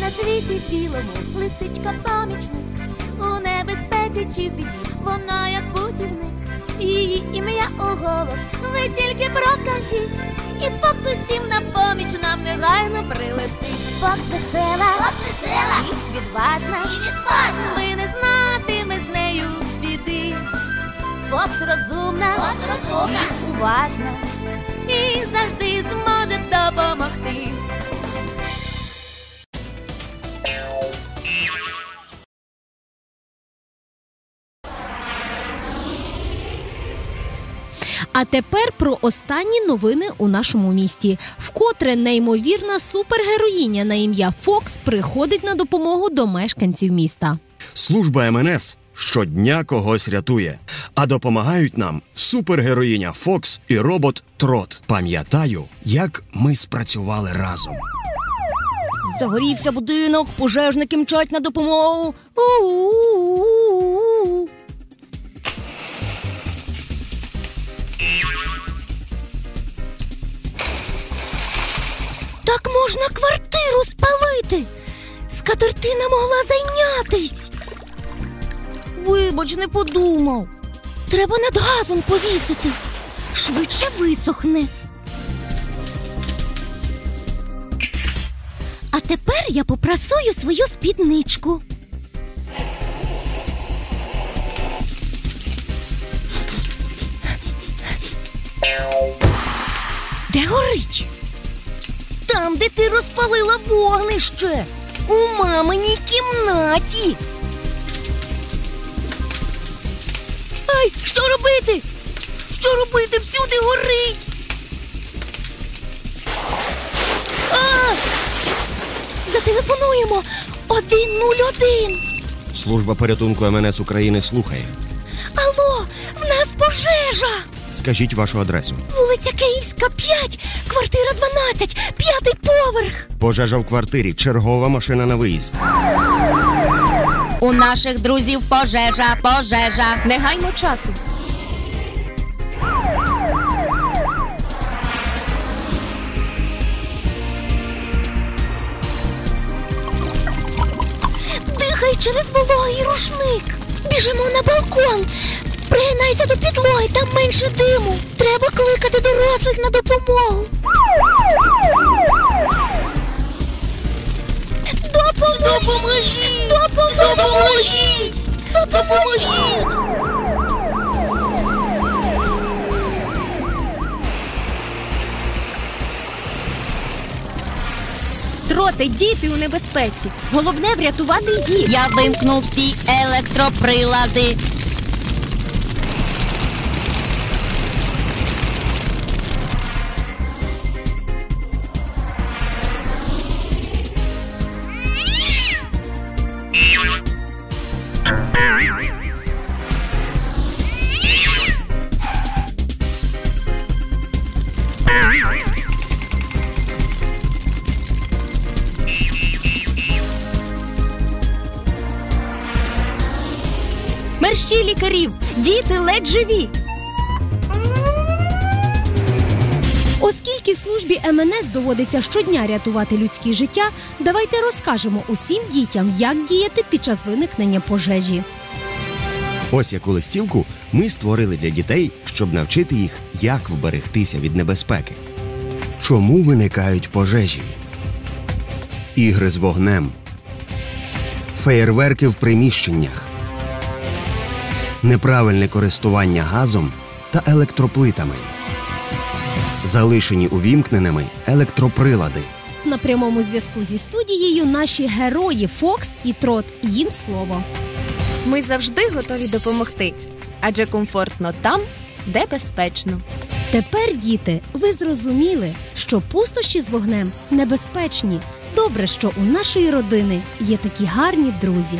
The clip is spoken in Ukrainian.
на світі білому лисичка помічник. У небезпеці чи в біді вона як путівник. Її ім'я у голос ви тільки прокажіть. І Фокс усім на поміч нам негайно прилетить. Фокс весела, Фокс весела, і відважна, і відважна. Ви не знатиме з нею біди. Фокс розумна, Фокс розумна, і уважна. І завжди А тепер про останні новини у нашому місті. Вкотре неймовірна супергероїня на ім'я Фокс приходить на допомогу до мешканців міста. Служба МНС щодня когось рятує, а допомагають нам супергероїня Фокс і робот Трот. Пам'ятаю, як ми спрацювали разом. Загорівся будинок, пожежники мчать на допомогу. У-у-у-у-у. Можна квартиру спалити. Скатертина могла зайнятись. Вибач, не подумав. Треба над газом повісити. Швидше висохне. А тепер я попрасую свою спідничку. Де горить? Там, де ти розпалила вогнище. У маминій кімнаті. Ай, що робити? Що робити? Всюди горить. А! Зателефонуємо 101. Служба порятунку МНС України слухає. Скажіть вашу адресу. Вулиця Київська, 5, квартира 12, п'ятий поверх. Пожежа в квартирі, чергова машина на виїзд. У наших друзів пожежа, пожежа. Не гаймо часу. Дихай через вологий рушник. Біжимо на балкон. Пригинайся до підлоги, там менше диму. Треба кликати дорослих на допомогу. Допоможіть! Допоможіть! Допоможіть! Троти, діти у небезпеці. Головне врятувати їх. Я вимкнув всі електроприлади. Мерщі лікарів, діти ледь живі. Оскільки службі МНС доводиться щодня рятувати людське життя, давайте розкажемо усім дітям, як діяти під час виникнення пожежі. Ось яку листівку ми створили для дітей, щоб навчити їх, як вберегтися від небезпеки. Чому виникають пожежі? Ігри з вогнем, феєрверки в приміщеннях, неправильне користування газом та електроплитами, залишені увімкненими електроприлади. На прямому зв'язку зі студією наші герої Фокс і Трот. Їм слово. Ми завжди готові допомогти, адже комфортно там, де безпечно. Тепер, діти, ви зрозуміли, що пустощі з вогнем небезпечні. Добре, що у нашої родини є такі гарні друзі.